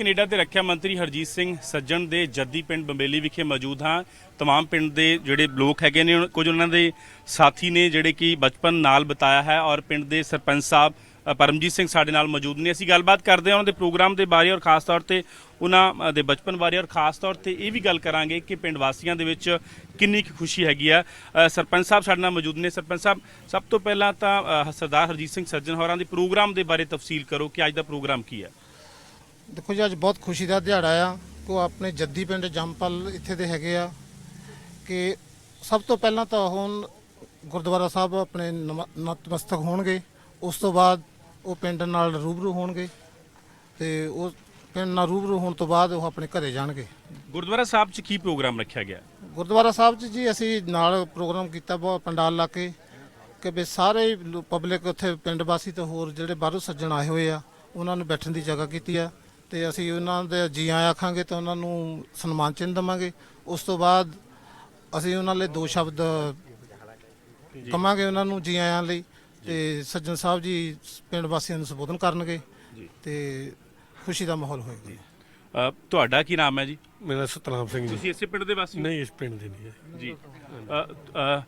Canada ਦੇ ਰੱਖਿਆ ਮੰਤਰੀ ਹਰਜੀਤ ਸਿੰਘ ਸੱਜਣ ਦੇ ਜੱਦੀ ਪਿੰਡ ਬੰਬੇਲੀ ਵਿਖੇ ਮੌਜੂਦ ਹਾਂ तमाम ਪਿੰਡ ਦੇ ਜਿਹੜੇ ਲੋਕ ਹੈਗੇ ਨੇ ਕੁਝ ਉਹਨਾਂ ਦੇ ਸਾਥੀ ਨੇ ਜਿਹੜੇ ਕਿ ਬਚਪਨ ਨਾਲ ਬਤਾਇਆ ਹੈ ਔਰ ਪਿੰਡ ਦੇ ਸਰਪੰਚ ਸਾਹਿਬ ਅ, ਪਰਮਜੀਤ ਸਿੰਘ ਸਾਡੇ ਨਾਲ ਮੌਜੂਦ ਨੇ ਅਸੀਂ ਗੱਲਬਾਤ ਕਰਦੇ ਹਾਂ ਉਹਨਾਂ ਦੇ ਪ੍ਰੋਗਰਾਮ ਦੇ ਬਾਰੇ ਔਰ ਖਾਸ ਤੌਰ ਤੇ ਉਹਨਾਂ ਅ, ਦੇ ਬਚਪਨ ਬਾਰੇ ਔਰ ਖਾਸ ਤੌਰ ਤੇ ਇਹ ਵੀ ਗੱਲ ਕਰਾਂਗੇ ਕਿ ਪਿੰਡ ਵਾਸੀਆਂ ਦੇ ਵਿੱਚ ਕਿੰਨੀ ਕੁ ਖੁਸ਼ੀ ਹੈਗੀ ਆ ਅ, ਸਰਪੰਚ ਸਾਹਿਬ ਸਾਡੇ ਨਾਲ ਮੌਜੂਦ ਨੇ ਸਰਪੰਚ ਸਾਹਿਬ ਸਭ ਤੋਂ ਪਹਿਲਾਂ ਤਾਂ ਅ, ਸਰਦਾਰ ਹਰਜੀਤ ਸਿੰਘ ਸੱਜਣ ਹੋਰਾਂ ਦੇ ਪ੍ਰੋਗਰਾਮ ਦੇ ਬਾਰੇ ਤਫਸੀਲ ਕਰੋ ਕਿ ਅੱਜ ਦਾ ਪ੍ਰੋਗਰਾਮ ਕੀ ਹੈ ਦੇਖੋ ਜੀ ਅੱਜ ਬਹੁਤ ਖੁਸ਼ੀ ਦਾ ਦਿਹਾੜਾ ਆ ਕੋ ਆਪਣੇ ਜੱਦੀ ਪਿੰਡ ਜੰਪਲ ਇੱਥੇ ਦੇ ਹੈਗੇ ਆ। ਕਿ ਸਭ ਤੋਂ ਪਹਿਲਾਂ ਤਾਂ ਹੁਣ ਗੁਰਦੁਆਰਾ ਸਾਹਿਬ ਆਪਣੇ ਨਤਮਸਤਕ ਹੋਣਗੇ। ਉਸ ਤੋਂ ਬਾਅਦ ਉਹ ਪਿੰਡ ਨਾਲ ਰੂਬਰੂ ਹੋਣਗੇ ਤੇ ਉਹ ਪਿੰਡ ਨਾਲ ਰੂਬਰੂ ਹੋਣ ਤੋਂ ਬਾਅਦ ਉਹ ਆਪਣੇ ਘਰੇ ਜਾਣਗੇ। ਗੁਰਦੁਆਰਾ ਸਾਹਿਬ 'ਚ ਕੀ ਪ੍ਰੋਗਰਾਮ ਰੱਖਿਆ ਗਿਆ? ਗੁਰਦੁਆਰਾ ਸਾਹਿਬ 'ਚ ਜੀ ਅਸੀਂ ਨਾਲ ਪ੍ਰੋਗਰਾਮ ਕੀਤਾ ਬਹੁਤ ਪੰਡਾਲ ਲਾ ਕੇ ਕਿ ਵੀ ਸਾਰੇ ਪਬਲਿਕ ਉੱਥੇ ਪਿੰਡ ਵਾਸੀ ਤੇ ਹੋਰ ਜਿਹੜੇ ਬਾਹਰੋਂ ਸੱਜਣ ਆਏ ਹੋਏ ਆ ਉਹਨਾਂ ਨੂੰ ਬੈਠਣ ਦੀ ਜਗ੍ਹਾ ਕੀਤੀ ਆ। ਤੇ ਅਸੀਂ ਉਹਨਾਂ ਦੇ ਜੀ ਆਇਆਂ ਆਖਾਂਗੇ ਤੇ ਉਹਨਾਂ ਨੂੰ ਸਨਮਾਨ ਚਿੰਨ੍ਹ ਦੇਵਾਂਗੇ। ਉਸ ਤੋਂ ਬਾਅਦ ਅਸੀਂ ਉਹਨਾਂ ਲਈ ਦੋ ਸ਼ਬਦ ਕਵਾਂਗੇ ਉਹਨਾਂ ਨੂੰ ਜੀ ਆਇਆਂ ਲਈ ਤੇ ਸੱਜਣ ਸਾਹਿਬ ਜੀ ਪਿੰਡ ਵਾਸੀਆਂ ਨੂੰ ਸੰਬੋਧਨ ਕਰਨਗੇ ਤੇ ਖੁਸ਼ੀ ਦਾ ਮਾਹੌਲ ਹੋਏਗਾ। ਅ, ਤੁਹਾਡਾ ਕੀ ਨਾਮ ਹੈ ਜੀ? ਮੇਰਾ ਸਤਨਾਮ ਸਿੰਘ ਜੀ। ਤੁਸੀਂ ਇਸੇ ਪਿੰਡ ਦੇ ਵਾਸੀ ਹੋ? ਨਹੀਂ ਇਸ ਪਿੰਡ ਦੇ ਨਹੀਂ ਹੈ। ਜੀ। ਅ, ਅ,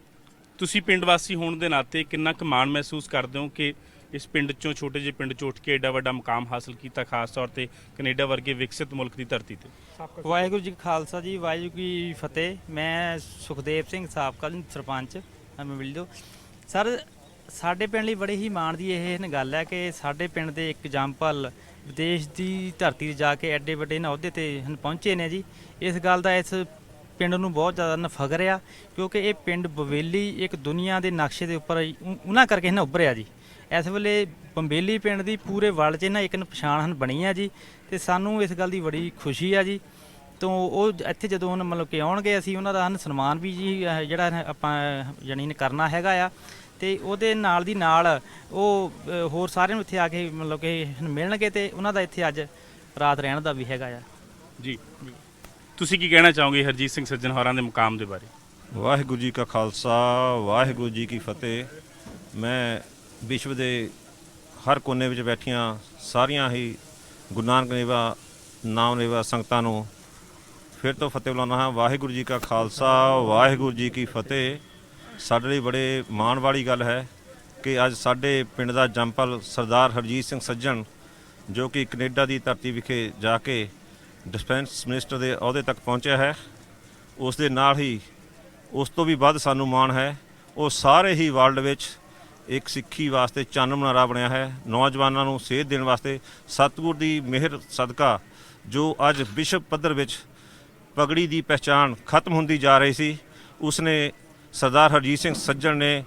ਤੁਸੀਂ ਪਿੰਡ ਵਾਸੀ ਹੋਣ ਦੇ ਨਾਤੇ ਕਿੰਨਾ ਕੁ ਮਾਣ ਮਹਿਸੂਸ ਕਰਦੇ ਹੋ ਕਿ ਇਸ ਪਿੰਡ ਚੋਂ, ਛੋਟੇ ਜਿਹੇ ਪਿੰਡ ਚੋਂ ਉੱਠ ਕੇ ਐਡਾ ਵੱਡਾ ਮੁਕਾਮ ਹਾਸਲ ਕੀਤਾ, ਖਾਸ ਤੌਰ ਤੇ ਕੈਨੇਡਾ ਵਰਗੇ ਵਿਕਸਿਤ ਮੁਲਕ ਦੀ ਧਰਤੀ ਤੇ। ਵਾਹਿਗੁਰੂ ਜੀ ਕਾ ਖਾਲਸਾ ਜੀ, ਵਾਹਿਗੁਰੂ ਜੀ ਫਤਿਹ। ਮੈਂ ਸੁਖਦੇਵ ਸਿੰਘ ਸਾਬਕਾ, ਸਰਪੰਚ ਐਵੇਂ ਮਿਲ ਦਿਓ ਸਰ, ਸਾਡੇ ਪਿੰਡ ਲਈ ਬੜੀ ਹੀ ਮਾਣ ਦੀ ਇਹ ਗੱਲ ਹੈ ਕਿ ਸਾਡੇ ਪਿੰਡ ਦੇ ਇੱਕ ਜੰਪਲ ਵਿਦੇਸ਼ ਦੀ ਧਰਤੀ ਤੇ ਜਾ ਕੇ ਐਡੇ ਵੱਡੇ ਨਾ ਅਹੁਦੇ ਤੇ ਹਨ ਪਹੁੰਚੇ ਨੇ ਜੀ। ਇਸ ਗੱਲ ਦਾ ਇਸ ਪਿੰਡ ਨੂੰ ਬਹੁਤ ਜ਼ਿਆਦਾ ਨ ਆ, ਕਿਉਂਕਿ ਇਹ ਪਿੰਡ ਬਵੇਲੀ ਇੱਕ ਦੁਨੀਆ ਦੇ ਨਕਸ਼ੇ ਦੇ ਉੱਪਰ ਉਹਨਾਂ ਕਰਕੇ ਨਾ ਉੱਭਰਿਆ ਜੀ। ਇਸ ਵੇਲੇ ਬੰਬੇਲੀ ਪਿੰਡ ਦੀ ਪੂਰੇ ਵਰਲਡ 'ਚ ਨਾ ਇੱਕ ਨ ਪਛਾਣ ਹਨ ਬਣੀ ਆ ਜੀ ਤੇ ਸਾਨੂੰ ਇਸ ਗੱਲ ਦੀ ਬੜੀ ਖੁਸ਼ੀ ਆ ਜੀ। ਤੋਂ ਉਹ ਇੱਥੇ ਜਦੋਂ ਹੁਣ ਮਤਲਬ ਕਿ ਆਉਣਗੇ ਅਸੀਂ ਉਹਨਾਂ ਦਾ ਹਨ ਸਨਮਾਨ ਵੀ ਜੀ ਜਿਹੜਾ ਆਪਾਂ ਜਾਨੀ ਨੇ ਕਰਨਾ ਹੈਗਾ ਆ। ਤੇ ਉਹਦੇ ਨਾਲ ਦੀ ਨਾਲ ਉਹ ਹੋਰ ਸਾਰਿਆਂ ਨੂੰ ਇੱਥੇ ਆ ਕੇ ਮਤਲਬ ਕਿ ਮਿਲਣਗੇ ਤੇ ਉਹਨਾਂ ਦਾ ਇੱਥੇ ਅੱਜ ਰਾਤ ਰਹਿਣ ਦਾ ਵੀ ਹੈਗਾ ਆ। ਜੀ। ਤੁਸੀਂ ਕੀ ਕਹਿਣਾ ਚਾਹੋਗੇ ਹਰਜੀਤ ਸਿੰਘ ਸੱਜਣ ਹੋਰਾਂ ਦੇ ਮੁਕਾਮ ਦੇ ਬਾਰੇ? ਵਾਹਿਗੁਰੂ ਜੀ ਕਾ ਖਾਲਸਾ ਵਾਹਿਗੁਰੂ ਜੀ ਕੀ ਫਤਿਹ। ਮੈਂ ਵਿਸ਼ਵ ਦੇ ਹਰ ਕੋਨੇ ਵਿੱਚ ਬੈਠੀਆਂ ਸਾਰੀਆਂ ਹੀ ਗੁਰੂ ਨਾਨਕ ਦੇਵਾ ਨਾਮ ਦੇਵਾ ਸੰਗਤਾਂ ਨੂੰ ਫਿਰ ਤੋਂ ਫਤਿਹ ਬੁਲਾਉਣਾ ਹਾਂ। ਵਾਹਿਗੁਰੂ ਜੀ ਕਾ ਖਾਲਸਾ, ਵਾਹਿਗੁਰੂ ਜੀ ਕੀ ਫਤਿਹ। ਸਾਡੇ ਲਈ ਬੜੇ ਮਾਣ ਵਾਲੀ ਗੱਲ ਹੈ ਕਿ ਅੱਜ ਸਾਡੇ ਪਿੰਡ ਦਾ ਜੰਪਲ ਸਰਦਾਰ ਹਰਜੀਤ ਸਿੰਘ ਸੱਜਣ, ਜੋ ਕਿ ਕੈਨੇਡਾ ਦੀ ਧਰਤੀ ਵਿਖੇ ਜਾ ਕੇ ਡਿਫੈਂਸ ਮਿਨਿਸਟਰ ਦੇ ਅਹੁਦੇ ਤੱਕ ਪਹੁੰਚਿਆ ਹੈ, ਉਸ ਦੇ ਨਾਲ ਹੀ ਉਸ ਤੋਂ ਵੀ ਵੱਧ ਸਾਨੂੰ ਮਾਣ ਹੈ। ਉਹ ਸਾਰੇ ਹੀ ਵਰਲਡ ਵਿੱਚ ਇੱਕ ਸਿੱਖੀ ਵਾਸਤੇ ਚੰਨ ਮਨਾਰਾ ਬਣਿਆ ਹੈ। ਨੌਜਵਾਨਾਂ ਨੂੰ ਸੇਧ ਦੇਣ ਵਾਸਤੇ ਸਤਿਗੁਰ ਦੀ ਮਿਹਰ ਸਦਕਾ ਜੋ ਅੱਜ ਵਿਸ਼ਵ ਪੱਧਰ ਵਿੱਚ ਪਗੜੀ ਦੀ ਪਹਿਚਾਣ ਖਤਮ ਹੁੰਦੀ ਜਾ ਰਹੀ ਸੀ ਉਸਨੇ ਸਰਦਾਰ ਹਰਜੀਤ ਸਿੰਘ ਸੱਜਣ ਨੇ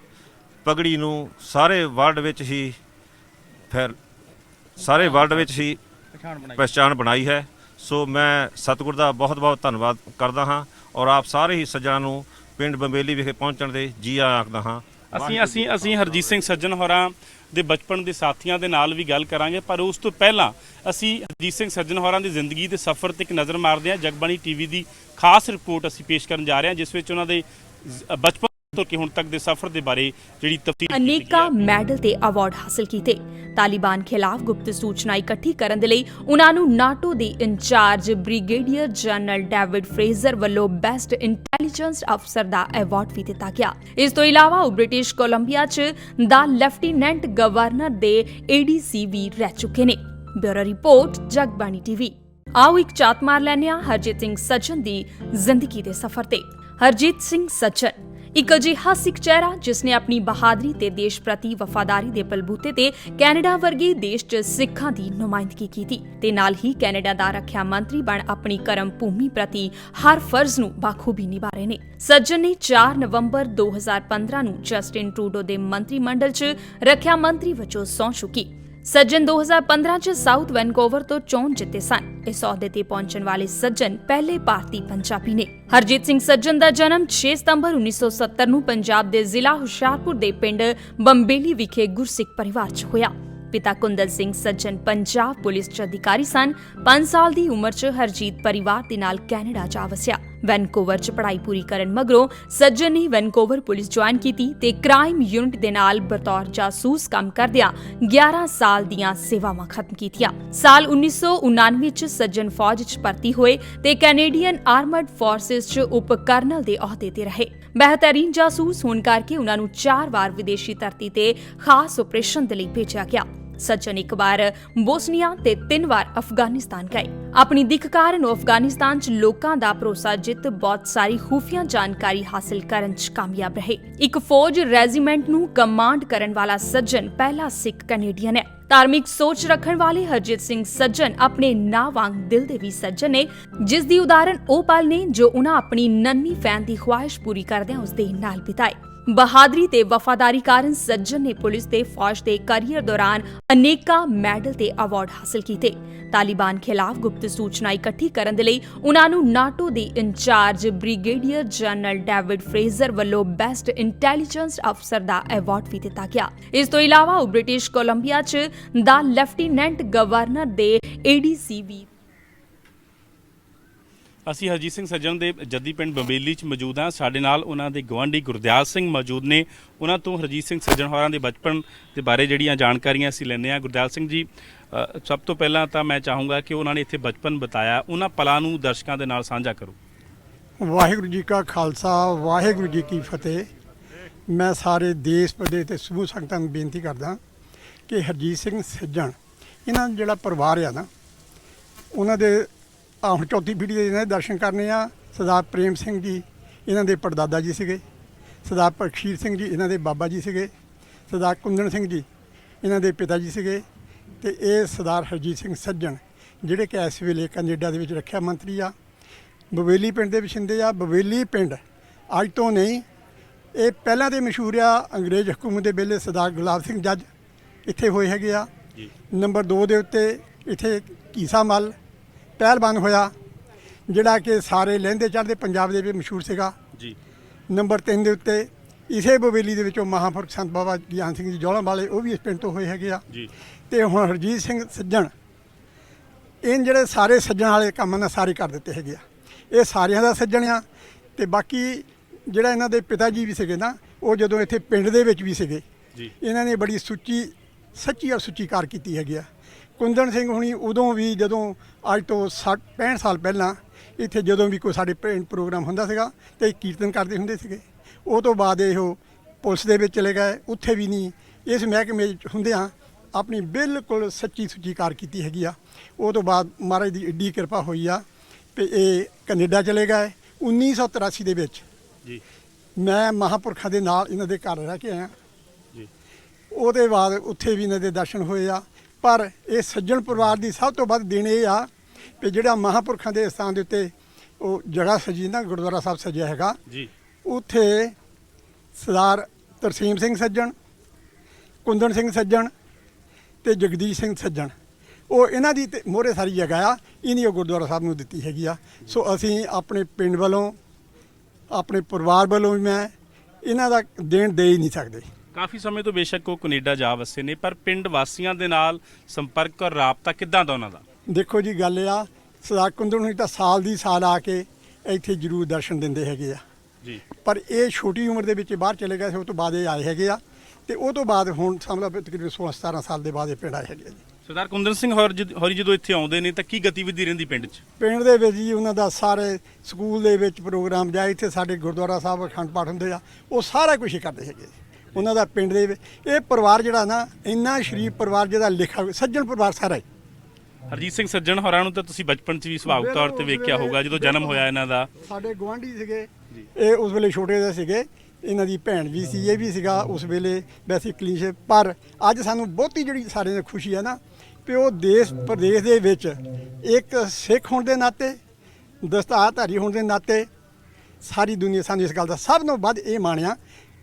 ਪਗੜੀ ਨੂੰ ਸਾਰੇ ਵਰਲਡ ਵਿੱਚ ਹੀ ਫਿਰ ਸਾਰੇ ਵਰਲਡ ਵਿੱਚ ਹੀ ਪਹਿਚਾਣ ਬਣਾਈ। ਹੈ। ਸੋ ਮੈਂ ਸਤਿਗੁਰ ਦਾ ਬਹੁਤ ਬਹੁਤ ਧੰਨਵਾਦ ਕਰਦਾ ਹਾਂ ਔਰ ਆਪ ਸਾਰੇ ਹੀ ਸੱਜਣਾਂ ਨੂੰ ਪਿੰਡ ਬੰਬੇਲੀ ਵਿਖੇ ਪਹੁੰਚਣ ਦੇ ਜੀ ਆਇਆਂ ਆਖਦਾ ਹਾਂ। ਅਸੀਂ ਅਸੀਂ ਅਸੀਂ ਹਰਜੀਤ ਸਿੰਘ ਸੱਜਣ ਹੋਰਾਂ ਦੇ ਬਚਪਨ ਦੇ ਸਾਥੀਆਂ ਦੇ ਨਾਲ ਵੀ ਗੱਲ ਕਰਾਂਗੇ, ਪਰ ਉਸ ਤੋਂ ਪਹਿਲਾਂ ਅਸੀਂ ਹਰਜੀਤ ਸਿੰਘ ਸੱਜਣ ਹੋਰਾਂ ਦੀ ਜ਼ਿੰਦਗੀ ਦੇ ਸਫ਼ਰ ਤੇ ਇੱਕ ਨਜ਼ਰ ਮਾਰਦੇ ਹਾਂ। ਜਗਬਾਣੀ ਟੀਵੀ ਦੀ ਖਾਸ ਰਿਪੋਰਟ ਅਸੀਂ ਪੇਸ਼ ਕਰਨ ਜਾ ਰਹੇ ਹਾਂ, ਜਿਸ ਵਿੱਚ ਉਹਨਾਂ ਦੇ ਜ਼- ਬਚਪਨ ਤੋਂ ਕਿ ਹੁਣ ਤੱਕ ਦੇ ਸਫ਼ਰ ਦੇ ਬਾਰੇ ਜਿਹੜੀ ਤਫਸੀਲ ਅਨੇਕਾਂ ਮੈਡਲ ਤੇ ਅਵਾਰਡ ਹਾਸਲ ਕੀਤੇ। ਤਾਲਿਬਾਨ ਖਿਲਾਫ ਗੁਪਤ ਸੂਚਨਾ ਇਕੱਠੀ ਕਰਨ ਦੇ ਲਈ ਉਹਨਾਂ ਨੂੰ ਨਾਟੋ ਦੇ incharge brigadier general David Fraser ਵੱਲੋਂ ਬੈਸਟ ਇੰਟੈਲੀਜੈਂਸ ਅਫਸਰ ਦਾ ਅਵਾਰਡ ਵੀ ਦਿੱਤਾ ਗਿਆ। ਇਸ ਤੋਂ ਇਲਾਵਾ ਉਹ ਬ੍ਰਿਟਿਸ਼ ਕੋਲੰਬੀਆ 'ਚ ਦਾ ਲੈਫਟੀਨੈਂਟ ਗਵਰਨਰ ਦੇ ਏਡੀਸੀ ਵੀ ਰਹਿ ਚੁੱਕੇ ਨੇ। Bureau report Jagbani TV. ਆਓ ਇੱਕ ਝਾਤ ਮਾਰ ਲੈਂਦੇ ਹਾਂ ਹਰਜੀਤ ਸਿੰਘ ਸੱਜਣ ਦੀ ਜ਼ਿੰਦਗੀ ਦੇ ਸਫ਼ਰ ਤੇ। ਹਰਜੀਤ ਸਿੰਘ ਸੱਜਣ ਇੱਕ ਅਜਿਹਾ ਸਿੱਖ ਚਿਹਰਾ ਜਿਸ ਨੇ ਆਪਣੀ ਬਹਾਦਰੀ ਤੇ ਦੇਸ਼ ਪ੍ਰਤੀ ਵਫਾਦਾਰੀ ਦੇ ਬਲਬੂਤੇ ਤੇ ਕੈਨੇਡਾ ਵਰਗੇ ਦੇਸ਼ 'ਚ ਸਿੱਖਾਂ ਦੀ ਨੁਮਾਇੰਦਗੀ ਕੀਤੀ ਤੇ ਨਾਲ ਹੀ ਕੈਨੇਡਾ ਦਾ ਰੱਖਿਆ ਮੰਤਰੀ ਬਣ ਆਪਣੀ ਕਰਮ ਭੂਮੀ ਪ੍ਰਤੀ ਹਰ ਫਰਜ਼ ਨੂੰ ਬਾਖੂਬੀ ਨਿਭਾ ਰਹੇ ਨੇ। ਸੱਜਣ ਨੇ 4 ਨਵੰਬਰ 2015 ਨੂੰ ਜਸਟਿਨ ਟਰੂਡੋ ਦੇ ਮੰਤਰੀ ਮੰਡਲ 'ਚ ਰੱਖਿਆ ਮੰਤਰੀ ਵਜੋਂ ਸਹੁੰ ਚੁੱਕੀ। ਸੱਜਣ 2015 ਚ ਸਾਊਥ ਵੈਨਕੂਵਰ ਤੋਂ ਚੋਣ ਜਿੱਤੇ ਸਨ। ਇਸ ਅਹੁਦੇ ਤੇ ਪਹੁੰਚਣ ਵਾਲੇ ਸੱਜਣ ਪਹਿਲੇ ਭਾਰਤੀ ਪੰਜਾਬੀ ਨੇ। ਹਰਜੀਤ ਸਿੰਘ ਸੱਜਣ ਦਾ ਜਨਮ 6 ਸਤੰਬਰ 1970 ਨੂੰ ਪੰਜਾਬ ਦੇ ਜ਼ਿਲ੍ਹਾ ਹੁਸ਼ਿਆਰਪੁਰ ਦੇ ਪਿੰਡ ਬੰਬੇਲੀ ਵਿਖੇ ਗੁਰਸਿੱਖ ਪਰਿਵਾਰ 'ਚ ਹੋਇਆ। ਪਿਤਾ ਕੁੰਦਨ ਸਿੰਘ ਸੱਜਣ ਪੰਜਾਬ ਪੁਲਿਸ 'ਚ ਅਧਿਕਾਰੀ ਸਨ। 5 ਸਾਲ ਦੀ ਉਮਰ 'ਚ ਹਰਜੀਤ ਪਰਿਵਾਰ ਦੇ ਨਾਲ ਕੈਨੇਡਾ ਜਾ ਵਸਿਆ। ਵੈਨਕੂਵਰ 'ਚ ਪੜ੍ਹਾਈ ਪੂਰੀ ਕਰਨ ਮਗਰੋਂ ਸੱਜਣ ਨੇ ਵੈਨਕੂਵਰ ਪੁਲਿਸ ਜੁਆਇਨ ਕੀਤੀ ਤੇ ਕ੍ਰਾਈਮ ਯੂਨਿਟ ਦੇ ਨਾਲ ਬਤੌਰ ਜਾਸੂਸ ਕੰਮ ਕਰਦਿਆਂ 11 ਸਾਲ ਦੀਆਂ ਸੇਵਾਵਾਂ ਖਤਮ ਕੀਤੀਆਂ। ਸਾਲ 1999 'ਚ ਸੱਜਣ ਫੌਜ 'ਚ ਭਰਤੀ ਹੋਏ ਤੇ ਕੈਨੇਡੀਅਨ ਆਰਮਡ ਫੋਰਸਿਸ 'ਚ ਉਪ ਕਰਨਲ ਦੇ ਅਹੁਦੇ ਤੇ ਰਹੇ। ਬਿਹਤਰੀਨ ਜਾਸੂਸ ਹੋਣ ਕਰਕੇ ਉਹਨਾਂ ਨੂੰ 4 ਵਾਰ ਵਿਦੇਸ਼ੀ ਧਰਤੀ ਤੇ ਖਾਸ ਆਪਰੇਸ਼ਨ ਦੇ ਲਈ ਭੇਜਿਆ ਗਿਆ। ਸੱਜਣ ਇੱਕ ਵਾਰ ਬੋਸਨੀਆ ਤੇ ਤਿੰਨ ਵਾਰ ਅਫਗਾਨਿਸਤਾਨ ਗਏ। ਆਪਣੀ ਦਿੱਖ ਕਾਰਨ ਉਹ ਅਫਗਾਨਿਸਤਾਨ 'ਚ ਲੋਕਾਂ ਦਾ ਭਰੋਸਾ ਜਿੱਤ ਬਹੁਤ ਸਾਰੀ ਖੂਫੀਆ ਜਾਣਕਾਰੀ ਹਾਸਲ ਕਰਨ 'ਚ ਕਾਮਯਾਬ ਰਹੇ। ਇੱਕ ਫੌਜ ਰੈਜੀਮੈਂਟ ਨੂੰ ਕਮਾਂਡ ਕਰਨ ਵਾਲਾ ਸੱਜਣ ਪਹਿਲਾ ਸਿੱਖ ਕੈਨੇਡੀਅਨ ਹੈ। ਧਾਰਮਿਕ ਸੋਚ ਰੱਖਣ ਵਾਲੇ ਹਰਜੀਤ ਸਿੰਘ ਸੱਜਣ ਆਪਣੇ ਨਾਂ ਵਾਂਗ ਦਿਲ ਦੇ ਵੀ ਸੱਜਣ ਨੇ, ਜਿਸ ਦੀ ਉਦਾਹਰਣ ਉਹ ਪਲ ਨੇ ਜੋ ਉਹਨਾਂ ਆਪਣੀ ਨੰਨੀ ਫੈਨ ਦੀ ਖੁਆਇਸ਼ ਪੂਰੀ ਕਰਦਿਆਂ ਉਸ ਦੇ ਨਾਲ ਬਿਤਾਏ। ਬਹਾਦਰੀ ਤੇ ਵਫਾਦਾਰੀ ਕਾਰਨ ਸੱਜਣ ਨੇ ਪੁਲਿਸ ਤੇ ਫੌਜ ਦੇ ਕੈਰੀਅਰ ਦੌਰਾਨ ਅਨੇਕਾਂ ਮੈਡਲ ਤੇ ਅਵਾਰਡ ਹਾਸਲ ਕੀਤੇ। ਤਾਲਿਬਾਨ ਖਿਲਾਫ ਗੁਪਤ ਸੂਚਨਾ ਇਕੱਠੀ ਕਰਨ ਦੇ ਲਈ ਉਹਨਾਂ ਨੂੰ ਨਾਟੋ ਦੇ incharge brigadier general David Fraser ਵੱਲੋਂ ਬੈਸਟ ਇੰਟੈਲੀਜੈਂਸ ਅਫਸਰ ਦਾ ਅਵਾਰਡ ਵੀ ਦਿੱਤਾ ਗਿਆ। ਇਸ ਤੋਂ ਇਲਾਵਾ ਉਹ ਬ੍ਰਿਟਿਸ਼ ਕੋਲੰਬੀਆ 'ਚ ਦਾ ਲੈਫਟੀਨੈਂਟ ਗਵਰਨਰ ਦੇ ਏਡੀਸੀ ਵੀ ਅਸੀਂ ਹਰਜੀਤ ਸਿੰਘ ਸੱਜਣ ਦੇ ਜੱਦੀ ਪਿੰਡ ਬੰਬੇਲੀ 'ਚ ਮੌਜੂਦ ਹਾਂ। ਸਾਡੇ ਨਾਲ ਉਹਨਾਂ ਦੇ ਗਵਾਂਢੀ ਗੁਰਦਿਆਲ ਸਿੰਘ ਮੌਜੂਦ ਨੇ। ਉਹਨਾਂ ਤੋਂ ਹਰਜੀਤ ਸਿੰਘ ਸੱਜਣ ਹੋਰਾਂ ਦੇ ਬਚਪਨ ਦੇ ਬਾਰੇ ਜਿਹੜੀਆਂ ਜਾਣਕਾਰੀਆਂ ਅਸੀਂ ਲੈਂਦੇ ਹਾਂ। ਗੁਰਦਿਆਲ ਸਿੰਘ ਜੀ ਸਭ ਤੋਂ ਪਹਿਲਾਂ ਤਾਂ ਮੈਂ ਚਾਹੂੰਗਾ ਕਿ ਉਹਨਾਂ ਨੇ ਇੱਥੇ ਬਚਪਨ ਬਤਾਇਆ। ਉਹਨਾਂ ਪਲਾਂ ਨੂੰ ਦਰਸ਼ਕਾਂ ਦੇ ਨਾਲ ਸਾਂਝਾ ਕਰੋ। ਵਾਹਿਗੁਰੂ ਜੀ ਕਾ ਖਾਲਸਾ, ਵਾਹਿਗੁਰੂ ਜੀ ਕੀ ਫਤਿਹ। ਮੈਂ ਸਾਰੇ ਦੇਸ਼, ਪ੍ਰਦੇਸ਼ ਤੇ ਸਮੂਹ ਸੰਗਤਾਂ ਨੂੰ ਬੇਨਤੀ ਕਰਦਾ ਕਿ ਹਰਜੀਤ ਸਿੰਘ ਸੱਜਣ, ਇਹਨਾਂ ਜਿਹੜਾ ਪਰਿਵਾਰ ਆ ਨਾ, ਉਹਨਾਂ ਦੇ ਆ ਹੁਣ ਚੌਥੀ ਪੀੜ੍ਹੀ ਦੇ ਇਹਨਾਂ ਦੇ ਦਰਸ਼ਨ ਕਰਨੇ ਆ। ਸਰਦਾਰ ਪ੍ਰੇਮ ਸਿੰਘ ਜੀ ਇਹਨਾਂ ਦੇ ਪੜਦਾਦਾ ਜੀ ਸੀਗੇ। ਸਰਦਾਰ ਬਖਸ਼ੀਰ ਸਿੰਘ ਜੀ ਇਹਨਾਂ ਦੇ ਬਾਬਾ ਜੀ ਸੀਗੇ। ਸਰਦਾਰ ਕੁੰਦਨ ਸਿੰਘ ਜੀ ਇਹਨਾਂ ਦੇ ਪਿਤਾ ਜੀ ਸੀਗੇ। ਤੇ ਇਹ ਸਰਦਾਰ ਹਰਜੀਤ ਸਿੰਘ ਸੱਜਣ ਜਿਹੜੇ ਕਿ ਇਸ ਵੇਲੇ ਕੈਨੇਡਾ ਦੇ ਵਿੱਚ ਰੱਖਿਆ ਮੰਤਰੀ ਆ। ਬਵੇਲੀ ਪਿੰਡ ਦੇ ਵਸਿੰਦੇ ਆ। ਬਵੇਲੀ ਪਿੰਡ ਅੱਜ ਤੋਂ ਨਹੀਂ ਇਹ ਪਹਿਲਾਂ ਦੇ ਮਸ਼ਹੂਰ ਆ ਅੰਗਰੇਜ਼ ਹਕੂਮਤ ਦੇ ਵੇਲੇ ਸਰਦਾਰ ਗੁਲਾਬ ਸਿੰਘ ਜੱਜ ਇੱਥੇ ਹੋਏ ਹੈਗੇ ਆ। ਜੀ। ਨੰਬਰ 2 ਦੇ ਉੱਤੇ ਇੱਥੇ ਕੀਸਾ ਮੱਲ ਪਹਿਲਵਾਨ ਹੋਇਆ ਜਿਹੜਾ ਕਿ ਸਾਰੇ ਲਹਿੰਦੇ ਚੜ੍ਹਦੇ ਪੰਜਾਬ ਦੇ ਵਿੱਚ ਮਸ਼ਹੂਰ ਸੀਗਾ। ਜੀ। ਨੰਬਰ 3 ਦੇ ਉੱਤੇ ਇਸੇ ਬਵੇਲੀ ਦੇ ਵਿੱਚੋਂ ਮਹਾਂਪੁਰਖ ਸੰਤ ਬਾਬਾ ਗਿਆਨ ਸਿੰਘ ਜੀ ਜੌਲਾਂ ਵਾਲੇ ਉਹ ਵੀ ਇਸ ਪਿੰਡ ਤੋਂ ਹੋਏ ਹੈਗੇ ਆ। ਜੀ। ਤੇ ਹੁਣ ਹਰਜੀਤ ਸਿੰਘ ਸੱਜਣ ਇਹ ਜਿਹੜੇ ਸਾਰੇ ਸੱਜਣ ਵਾਲੇ ਕੰਮ ਨੇ ਸਾਰੇ ਕਰ ਦਿੱਤੇ ਹੈਗੇ ਆ। ਇਹ ਸਾਰਿਆਂ ਦਾ ਸੱਜਣ ਆ ਤੇ ਬਾਕੀ ਜਿਹੜਾ ਇਹਨਾਂ ਦੇ ਪਿਤਾ ਜੀ ਵੀ ਸੀਗੇ ਨਾ ਉਹ ਜਦੋਂ ਇੱਥੇ ਪਿੰਡ ਦੇ ਵਿੱਚ ਵੀ ਸੀਗੇ ਜੀ। ਇਹਨਾਂ ਨੇ ਬੜੀ ਸੁੱਚੀ ਸੱਚੀ ਔਰ ਸੁੱਚੀ ਕਾਰ ਕੀਤੀ ਹੈਗੀ ਆ। ਕੁੰਦਨ ਸਿੰਘ ਹੁਣੀ ਉਦੋਂ ਵੀ ਜਦੋਂ ਅੱਜ ਤੋਂ 60 65 ਸਾਲ ਪਹਿਲਾਂ ਇੱਥੇ ਜਦੋਂ ਵੀ ਕੋਈ ਸਾਡੇ ਪ੍ਰੋਗਰਾਮ ਹੁੰਦਾ ਸੀਗਾ ਤੇ ਕੀਰਤਨ ਕਰਦੇ ਹੁੰਦੇ ਸੀਗੇ ਉਹ ਤੋਂ ਬਾਅਦ ਇਹ ਪੁਲਿਸ ਦੇ ਵਿੱਚ ਚਲੇ ਗਏ ਉੱਥੇ ਵੀ ਨਹੀਂ ਇਸ ਮਹਿਕਮੇ 'ਚ ਹੁੰਦਿਆਂ ਆਪਣੀ ਬਿਲਕੁਲ ਸੱਚੀ ਸੁੱਚੀ ਕਾਰ ਕੀਤੀ ਹੈਗੀ ਆ। ਉਹ ਤੋਂ ਬਾਅਦ ਮਹਾਰਾਜ ਦੀ ਏਡੀ ਕਿਰਪਾ ਹੋਈ ਆ ਤੇ ਇਹ ਕੈਨੇਡਾ ਚਲੇ ਗਏ 1983 ਦੇ ਵਿੱਚ। ਜੀ। ਮੈਂ ਮਹਾਪੁਰਖਾਂ ਦੇ ਨਾਲ ਇਹਨਾਂ ਦੇ ਘਰ ਰਹਿ ਕੇ ਆਇਆ। ਜੀ। ਉਹਦੇ ਬਾਅਦ ਉੱਥੇ ਵੀ ਇਹਨਾਂ ਦੇ ਦਰਸ਼ਨ ਹੋਏ ਆ। ਪਰ ਇਹ ਸੱਜਣ ਪਰਿਵਾਰ ਦੀ ਸਭ ਤੋਂ ਵੱਧ ਦੇਣ ਇਹ ਆ ਕਿ ਜਿਹੜਾ ਮਹਾਪੁਰਖਾਂ ਦੇ ਸਥਾਨ ਦੇ ਉੱਤੇ ਉਹ ਜਗ੍ਹਾ ਸਜੀ ਨਾ ਗੁਰਦੁਆਰਾ ਸਾਹਿਬ ਸਜਿਆ ਹੈਗਾ। ਜੀ। ਉੱਥੇ ਸਰਦਾਰ ਤਰਸੀਮ ਸਿੰਘ ਸੱਜਣ ਕੁੰਦਨ ਸਿੰਘ ਸੱਜਣ ਤੇ ਜਗਦੀਸ਼ ਸਿੰਘ ਸੱਜਣ। ਉਹ ਇਹਨਾਂ ਦੀ ਮੋਹਰੇ ਸਾਰੀ ਜਗ੍ਹਾ ਆ ਇਹਨੀ ਉਹ ਗੁਰਦੁਆਰਾ ਸਾਹਿਬ ਨੂੰ ਦਿੱਤੀ ਹੈਗੀ ਆ। ਸੋ ਅਸੀਂ ਆਪਣੇ ਪਿੰਡ ਵੱਲੋਂ ਆਪਣੇ ਪਰਿਵਾਰ ਵੱਲੋਂ ਵੀ ਮੈਂ ਇਹਨਾਂ ਦਾ ਦੇਣ ਦੇ ਹੀ ਨਹੀਂ ਸਕਦੇ। ਕਾਫੀ ਸਮੇਂ ਤੋਂ ਬੇਸ਼ੱਕ ਉਹ ਕੈਨੇਡਾ ਜਾ ਵਸੇ ਨੇ ਪਰ ਪਿੰਡ ਵਾਸੀਆਂ ਦੇ ਨਾਲ ਸੰਪਰਕ ਔਰ ਰਾਬਤਾ ਕਿੱਦਾਂ ਦਾ ਉਹਨਾਂ ਦਾ? ਦੇਖੋ ਜੀ ਗੱਲ ਆ ਸਰਦਾਰ ਕੁੰਦਨ ਹੁਣੀ ਤਾਂ ਸਾਲ ਦੀ ਸਾਲ ਆ ਕੇ ਇੱਥੇ ਜ਼ਰੂਰ ਦਰਸ਼ਨ ਦਿੰਦੇ ਹੈਗੇ ਆ। ਜੀ। ਪਰ ਇਹ ਛੋਟੀ ਉਮਰ ਦੇ ਵਿੱਚ ਬਾਹਰ ਚਲੇ ਗਏ ਸੀ ਉਹ ਤੋਂ ਬਾਅਦ ਇਹ ਆਏ ਹੈਗੇ ਆ। ਤੇ ਉਹ ਤੋਂ ਬਾਅਦ ਹੁਣ ਸਮਝ ਲਓ ਤਕਰੀਬਨ 16 17 ਸਾਲ ਦੇ ਬਾਅਦ ਇਹ ਪਿੰਡ ਆਏ ਹੈਗੇ ਆ ਜੀ। ਸਰਦਾਰ ਕੁੰਦਨ ਸਿੰਘ ਹੋਰ ਜਦ- ਹੋਰੀ ਜਦੋਂ ਇੱਥੇ ਆਉਂਦੇ ਨੇ ਤਾਂ ਕੀ ਗਤੀਵਿਧੀ ਰਹਿੰਦੀ ਪਿੰਡ 'ਚ? ਪਿੰਡ ਦੇ ਵਿੱਚ ਜੀ ਉਹਨਾਂ ਦਾ ਸਾਰੇ ਸਕੂਲ ਦੇ ਵਿੱਚ ਪ੍ਰੋਗਰਾਮ ਜਾਂ ਇੱਥੇ ਸਾਡੇ ਗੁਰਦੁਆਰਾ ਸਾਹਿਬ ਅਖੰਡ ਪਾਠ ਹੁੰਦੇ ਆ ਉਹ ਸਾਰਾ ਕੁਝ ਹੀ ਕਰਦੇ ਹੈਗੇ ਉਹਨਾਂ ਦਾ ਪਿੰਡ ਦੇ ਇਹ ਪਰਿਵਾਰ ਜਿਹੜਾ ਨਾ ਇੰਨਾ ਸ਼ਰੀਫ ਪਰਿਵਾਰ ਜਿਹਦਾ ਲਿਖਾ ਸੱਜਣ ਪਰਿਵਾਰ ਸਾਰਾ ਹੀ। ਹਰਜੀਤ ਸਿੰਘ ਸੱਜਣ ਹੋਰਾਂ ਨੂੰ ਤਾਂ ਤੁਸੀਂ ਬਚਪਨ 'ਚ ਵੀ ਸੁਭਾਵਿਕ ਤੌਰ ਤੇ ਵੇਖਿਆ ਹੋਊਗਾ ਜਦੋਂ ਜਨਮ ਹੋਇਆ ਇਹਨਾਂ ਦਾ। ਸਾਡੇ ਗਵਾਂਢੀ ਸੀਗੇ ਇਹ ਉਸ ਵੇਲੇ ਛੋਟੇ ਜਿਹੇ ਸੀਗੇ ਇਹਨਾਂ ਦੀ ਭੈਣ ਵੀ ਸੀ ਇਹ ਵੀ ਸੀਗਾ ਉਸ ਵੇਲੇ ਵੈਸੇ ਕਲੀਸ਼ੇ ਪਰ ਅੱਜ ਸਾਨੂੰ ਬਹੁਤੀ ਜਿਹੜੀ ਸਾਡੇ ਨਾਲ ਖੁਸ਼ੀ ਹੈ ਨਾ ਕਿ ਉਹ ਦੇਸ਼ ਪ੍ਰਦੇਸ਼ ਦੇ ਵਿੱਚ ਇੱਕ ਸਿੱਖ ਹੋਣ ਦੇ ਨਾਤੇ ਦਸਤਾਰਧਾਰੀ ਹੋਣ ਦੇ ਨਾਤੇ ਸਾਰੀ ਦੁਨੀਆ ਸਾਨੂੰ ਇਸ ਗੱਲ ਦਾ ਸਭ ਤੋਂ ਵੱਧ ਇਹ ਮਾਣਿਆ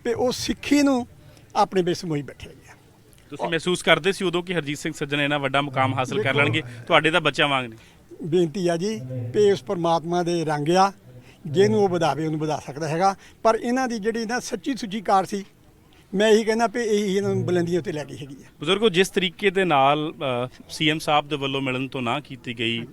ਕਿ ਉਹ ਸਿੱਖੀ ਨੂੰ ਆਪਣੇ ਵਿੱਚ ਸਮੋਈ ਬੈਠੇ ਆ। ਤੁਸੀਂ ਮਹਿਸੂਸ ਕਰਦੇ ਸੀ ਉਦੋਂ ਕਿ ਹਰਜੀਤ ਸਿੰਘ ਸੱਜਣ ਇਹਨਾਂ ਵੱਡਾ ਮੁਕਾਮ ਹਾਸਲ ਕਰ ਲੈਣਗੇ? ਤੁਹਾਡੇ ਤਾਂ ਬੱਚਿਆਂ ਵਾਂਗ ਨੇ। ਬੇਨਤੀ ਆ ਜੀ ਕਿ ਉਸ ਪਰਮਾਤਮਾ ਦੇ ਰੰਗ ਆ ਜਿਹਨੂੰ ਉਹ ਵਧਾਵੇ ਉਹਨੂੰ ਵਧਾ ਸਕਦਾ ਹੈਗਾ। ਪਰ ਇਹਨਾਂ ਦੀ ਜਿਹੜੀ ਨਾ ਸੱਚੀ ਸੁੱਚੀ ਕਾਰ ਸੀ ਮੈਂ ਇਹੀ ਕਹਿੰਦਾ ਵੀ ਇਹੀ ਇਹਨਾਂ ਨੂੰ ਬੁਲੰਦੀਆਂ ਉੱਤੇ ਲੈ ਗਈ ਹੈਗੀ ਆ। ਬਜ਼ੁਰਗੋ ਜਿਸ ਤਰੀਕੇ ਦੇ ਨਾਲ ਸੀਐਮ ਸਾਹਿਬ ਦੇ ਵੱਲੋਂ ਮਿਲਣ ਤੋਂ ਨਾ ਕੀਤੀ ਗਈ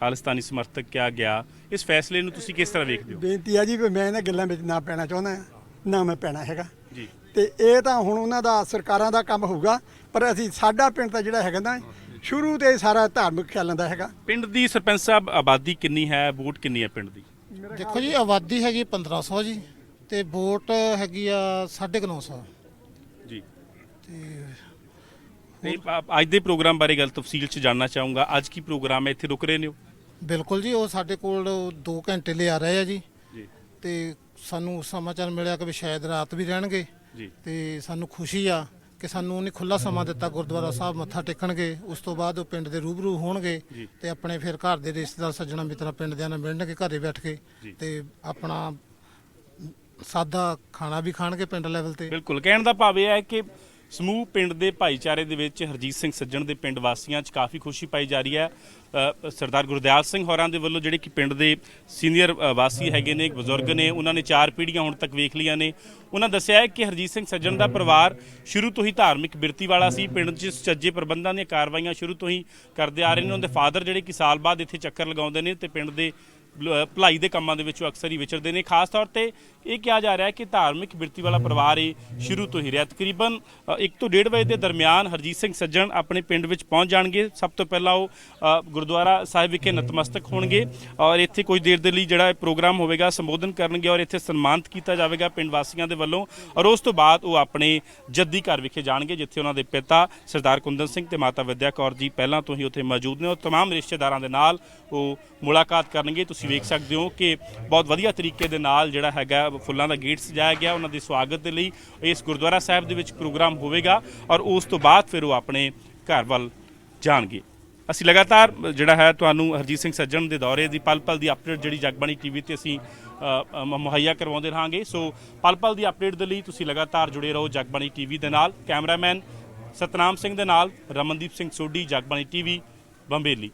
ਖਾਲਿਸਤਾਨੀ ਸਮਰਥਕ ਕਿਹਾ ਗਿਆ ਇਸ ਫੈਸਲੇ ਨੂੰ ਤੁਸੀਂ ਕਿਸ ਤਰ੍ਹਾਂ ਵੇਖਦੇ ਹੋ? ਬੇਨਤੀ ਆ ਜੀ ਵੀ ਮੈਂ ਇਹਨਾਂ ਗੱਲਾਂ ਵਿੱਚ ਨਾ ਪੈਣਾ ਚਾਹੁੰਦਾ। ਹਾਂ, ਨਾ ਮੈਂ ਪੈਣਾ ਹੈਗਾ। ਜੀ। ਤੇ ਇਹ ਤਾਂ ਹੁਣ ਉਹਨਾਂ ਦਾ ਸਰਕਾਰਾਂ ਦਾ ਕੰਮ ਹੋਊਗਾ ਪਰ ਅਸੀਂ ਸਾਡਾ ਪਿੰਡ ਤਾਂ ਜਿਹੜਾ ਹੈਗਾ ਨਾ ਸ਼ੁਰੂ ਤੇ ਸਾਰਾ ਧਾਰਮਿਕ ਖਿਆਲਾਂ ਦਾ ਹੈਗਾ। ਪਿੰਡ ਦੀ ਸਰਪੰਚ ਸਾਹਿਬ ਆਬਾਦੀ ਕਿੰਨੀ ਹੈ ਵੋਟ ਕਿੰਨੀ ਹੈ ਪਿੰਡ ਦੀ? ਦੇਖੋ ਜੀ ਆਬਾਦੀ ਹੈਗੀ 1500 ਜੀ ਤੇ ਵੋਟ ਹੈਗੀ ਆ 950 ਜੀ। ਤੇ ਅੱਜ ਦੇ ਪ੍ਰੋਗਰਾਮ ਬਾਰੇ ਗੱਲ ਤਫਸੀਲ ਚ ਜਾਨਣਾ ਚਾਹੂੰਗਾ। ਅੱਜ ਕੀ ਪ੍ਰੋਗਰਾਮ ਹੈ? ਇੱਥੇ ਰੁਕ ਰਹੇ ਨੇ ਬਿਲਕੁਲ ਜੀ ਉਹ ਸਾਡੇ ਕੋਲ 2 ਘੰਟੇ ਲਈ ਆ ਰਹੇ ਆ ਜੀ। ਤੇ ਸਾਨੂੰ ਸਮਾਚਾਰ ਮਿਲਿਆ ਕਿ ਵੀ ਸ਼ਾਇਦ ਰਾਤ ਵੀ ਰਹਿਣਗੇ ਜੀ ਤੇ ਸਾਨੂੰ ਖੁਸ਼ੀ ਆ ਕਿ ਸਾਨੂੰ ਉਹਨੇ ਖੁੱਲਾ ਸਮਾਂ ਦਿੱਤਾ ਗੁਰਦੁਆਰਾ ਸਾਹਿਬ ਮੱਥਾ ਟੇਕਣਗੇ ਉਸ ਤੋਂ ਬਾਅਦ ਉਹ ਪਿੰਡ ਦੇ ਰੂਬਰੂ ਹੋਣਗੇ। ਤੇ ਆਪਣੇ ਫਿਰ ਘਰ ਦੇ ਰਿਸ਼ਤੇਦਾਰ ਸੱਜਣਾ ਮਿੱਤਰਾਂ ਪਿੰਡ ਦਿਆਂ ਨਾਲ ਮਿਲਣਗੇ ਘਰੇ ਬੈਠ ਕੇ। ਤੇ ਆਪਣਾ ਸਾਦਾ ਖਾਣਾ ਵੀ ਖਾਣਗੇ ਪਿੰਡ ਲੈਵਲ ਤੇ ਬਿਲਕੁਲ ਕਹਿਣ ਦਾ ਭਾਵ ਇਹ ਹੈ ਕਿ ਸਮੂਹ ਪਿੰਡ ਦੇ ਭਾਈਚਾਰੇ ਦੇ ਵਿੱਚ ਹਰਜੀਤ ਸਿੰਘ ਸੱਜਣ ਦੇ ਪਿੰਡ ਵਾਸੀਆਂ 'ਚ ਕਾਫੀ ਖੁਸ਼ੀ ਪਾਈ ਜਾ ਰਹੀ ਹੈ। ਸਰਦਾਰ ਗੁਰਦਿਆਲ ਸਿੰਘ ਹੋਰਾਂ ਦੇ ਵੱਲੋਂ ਜਿਹੜੇ ਕਿ ਪਿੰਡ ਦੇ ਸੀਨੀਅਰ ਵਾਸੀ ਹੈਗੇ ਨੇ ਬਜ਼ੁਰਗ ਨੇ, ਉਹਨਾਂ ਨੇ ਚਾਰ ਪੀੜ੍ਹੀਆਂ ਹੁਣ ਤੱਕ ਵੇਖ ਲਈਆਂ ਨੇ। ਉਹਨਾਂ ਦੱਸਿਆ ਹੈ ਕਿ ਹਰਜੀਤ ਸਿੰਘ ਸੱਜਣ ਦਾ ਪਰਿਵਾਰ ਸ਼ੁਰੂ ਤੋਂ ਹੀ ਧਾਰਮਿਕ ਬਿਰਤੀ ਵਾਲਾ ਸੀ। ਪਿੰਡ 'ਚ ਸੁਚੱਜੇ ਪ੍ਰਬੰਧਾਂ ਦੀਆਂ ਕਾਰਵਾਈਆਂ ਸ਼ੁਰੂ ਤੋਂ ਹੀ ਕਰਦੇ ਆ ਰਹੇ ਨੇ। ਉਹਨਾਂ ਦੇ ਫਾਦਰ ਜਿਹੜੇ ਕਿ ਸਾਲ ਬਾਅਦ ਇੱਥੇ ਚੱਕਰ ਲਗਾਉਂਦੇ ਨੇ ਤੇ ਪਿੰਡ ਦੇ ਭਲਾਈ ਦੇ ਕੰਮਾਂ ਦੇ ਵਿੱਚ ਉਹ ਅਕਸਰ ਹੀ ਵਿਚਰਦੇ ਨੇ ਖਾਸ ਤੌਰ ਤੇ ਇਹ ਕਿਹਾ ਜਾ ਰਿਹਾ ਹੈ ਕਿ ਧਾਰਮਿਕ ਬਿਰਤੀ ਵਾਲਾ ਪਰਿਵਾਰ ਇਹ ਸ਼ੁਰੂ ਤੋਂ ਹੀ ਰਿਹਾ ਤਕਰੀਬਨ 1 ਤੋਂ 1.5 ਵਜੇ ਦੇ ਦਰਮਿਆਨ ਹਰਜੀਤ ਸਿੰਘ ਸੱਜਣ ਆਪਣੇ ਪਿੰਡ ਵਿੱਚ ਪਹੁੰਚ ਜਾਣਗੇ ਸਭ ਤੋਂ ਪਹਿਲਾਂ ਉਹ ਅ, ਗੁਰਦੁਆਰਾ ਸਾਹਿਬ ਵਿਖੇ ਨਤਮਸਤਕ ਹੋਣਗੇ ਔਰ ਇੱਥੇ ਕੁਝ ਦੇਰ ਦੇ ਲਈ ਜਿਹੜਾ ਇਹ ਪ੍ਰੋਗਰਾਮ ਹੋਵੇਗਾ ਸੰਬੋਧਨ ਕਰਨਗੇ ਔਰ ਇੱਥੇ ਸਨਮਾਨਿਤ ਕੀਤਾ ਜਾਵੇਗਾ ਪਿੰਡ ਵਾਸੀਆਂ ਦੇ ਵੱਲੋਂ ਔਰ ਉਸ ਤੋਂ ਬਾਅਦ ਉਹ ਆਪਣੇ ਜੱਦੀ ਘਰ ਵਿਖੇ ਜਾਣਗੇ ਜਿੱਥੇ ਉਹਨਾਂ ਦੇ ਪਿਤਾ ਸਰਦਾਰ ਕੁੰਦਨ ਸਿੰਘ ਤੇ ਮਾਤਾ ਵਿਦਿਆ ਕੌਰ ਜੀ ਪਹਿਲਾਂ ਤੋਂ ਹੀ ਉੱਥੇ ਮੌਜੂਦ ਨੇ ਔਰ तमाम ਰਿਸ਼ਤੇਦਾਰਾਂ ਦੇ ਨਾਲ ਉਹ ਮੁਲਾਕਾਤ ਕਰਨਗੇ ਤੁਸੀਂ ਵੇਖ ਸਕਦੇ ਹੋ ਕਿ ਬਹੁਤ ਵਧੀਆ ਤਰੀਕੇ ਦੇ ਨਾਲ ਜਿਹੜਾ ਹੈਗਾ ਫੁੱਲਾਂ ਦਾ ਗੇਟ ਸਜਾਇਆ ਗਿਆ, ਉਹਨਾਂ ਦੇ ਸਵਾਗਤ ਦੇ ਲਈ ਇਸ ਗੁਰਦੁਆਰਾ ਸਾਹਿਬ ਦੇ ਵਿੱਚ ਪ੍ਰੋਗਰਾਮ ਹੋਵੇਗਾ ਔਰ ਉਸ ਤੋਂ ਬਾਅਦ ਫਿਰ ਉਹ ਆਪਣੇ ਘਰ ਵੱਲ ਜਾਣਗੇ। ਅਸੀਂ ਲਗਾਤਾਰ ਜਿਹੜਾ ਹੈ ਤੁਹਾਨੂੰ ਹਰਜੀਤ ਸਿੰਘ ਸੱਜਣ ਦੇ ਦੌਰੇ ਦੀ ਪਲ ਪਲ ਦੀ ਅਪਡੇਟ ਜਿਹੜੀ ਜਗਬਾਣੀ ਟੀਵੀ ਤੇ ਅਸੀਂ ਮੁਹੱਈਆ ਕਰਵਾਉਂਦੇ ਰਹਾਂਗੇ। ਸੋ ਪਲ ਪਲ ਦੀ ਅਪਡੇਟ ਦੇ ਲਈ ਤੁਸੀਂ ਲਗਾਤਾਰ ਜੁੜੇ ਰਹੋ ਜਗਬਾਣੀ ਟੀਵੀ ਦੇ ਨਾਲ। ਕੈਮਰਾਮੈਨ ਸਤਨਾਮ ਸਿੰਘ ਦੇ ਨਾਲ ਰਮਨਦੀਪ ਸਿੰਘ ਸੋਢੀ, ਜਗਬਾਣੀ ਟੀਵੀ ਬੰਬੇਲੀ।